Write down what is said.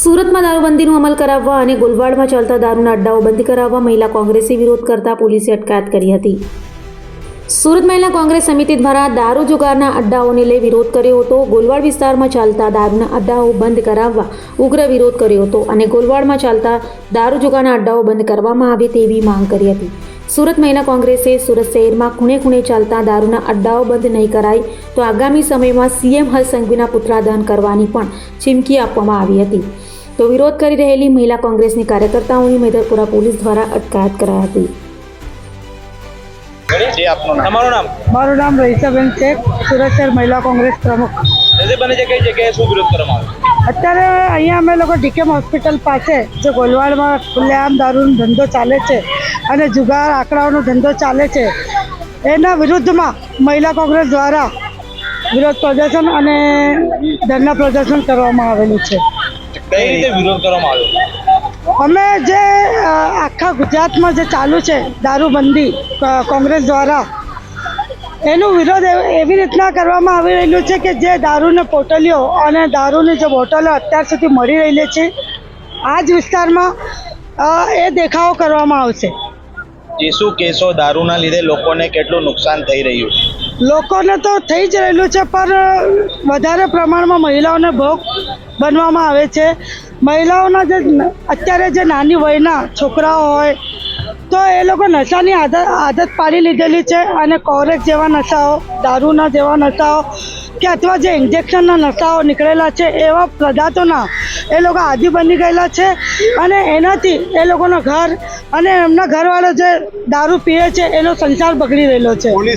સુરતમાં દારૂબંધીનો અમલ કરાવવા અને ગોલવાડમાં ચાલતા દારૂના અડ્ડાઓ બંધ કરાવવા મહિલા કોંગ્રેસે વિરોધ કરતા પોલીસે અટકાયત કરી હતી સુરત મહિલા કોંગ્રેસ સમિતિ દ્વારા દારૂ જુગારના અડ્ડાઓને લઈ વિરોધ કર્યો હતો. ગોલવાડ વિસ્તારમાં ચાલતા દારૂના અડ્ડાઓ બંધ કરાવવા ઉગ્ર વિરોધ કર્યો હતો અને ગોલવાડમાં ચાલતા દારૂ જુગારના અડ્ડાઓ બંધ કરવામાં આવે તેવી માંગ કરી હતી. સુરત મહિલા કોંગ્રેસે સુરત શહેરમાં ખૂણે ખૂણે ચાલતા દારૂના અડ્ડાઓ બંધ નહીં કરાય તો આગામી સમયમાં સીએમ હર્ષ સંઘવીના પુતળા કરવાની પણ ચીમકી આપવામાં આવી હતી. તો વિરોધ કરી રહેલી મહિલા કોંગ્રેસની કાર્યકર્તાઓની મેદરપુરા પોલીસ દ્વારા અટકાયત કરાઈ હતી. જે આપનું નામ? તમારું નામ? મારું નામ રહીસાબેન શેખ સુરત શહેર મહિલા કોંગ્રેસ પ્રમુખ. જશે જે કઈ જગ્યાએ શું વિરોધ કરવામાં આવ્યો? અત્યારે અહીંયા અમે લોકો ડીકેમ હોસ્પિટલ પાસે જે ગોલવાડમાં ખુલ્લેઆમ દારૂનો ધંધો ચાલે છે અને જુગાર આંકડાઓનો ધંધો ચાલે છે. એના વિરુદ્ધમાં મહિલા કોંગ્રેસ દ્વારા વિરોધ પ્રદર્શન અને ધરના પ્રદર્શન કરવામાં આવેલું છે. કઈ રીતે વિરોધ કરવામાં આવ્યો? અમે જે આખા ગુજરાતમાં જે ચાલુ છે દારૂબંધી કોંગ્રેસ દ્વારા એનો વિરોધ એવ- એવી રીતના કરવામાં આવી રહેલું છે કે જે દારૂની પોટલીઓ અને દારૂની જે બોટલો અત્યાર સુધી મળી રહેલી છે આ જ વિસ્તારમાં એ દેખાવો કરવામાં આવશે. જે શું કેસો દારૂના લીધે લોકોને કેટલું નુકસાન થઈ રહ્યું છે? લોકોને તો થઈ જ રહેલું છે પણ વધારે પ્રમાણમાં મહિલાઓને ભોગ બનવામાં આવે છે. મહિલાઓના જે અત્યારે જે નાની વયના છોકરાઓ હોય, તો એ લોકો નશાની આદત આદત પાડી લીધેલી છે અને કોરેક જેવા નશાઓ, દારૂના જેવા નશાઓ કે અથવા જે ઇન્જેક્શનના નશાઓ નીકળેલા છે એવા પદાર્થોના એ લોકો આદિ બની ગયેલા છે અને એનાથી એ લોકોના ઘર અને એમના ઘરવાળા જે દારૂ પીએ છે એનો સંસાર બગડી રહેલો છે.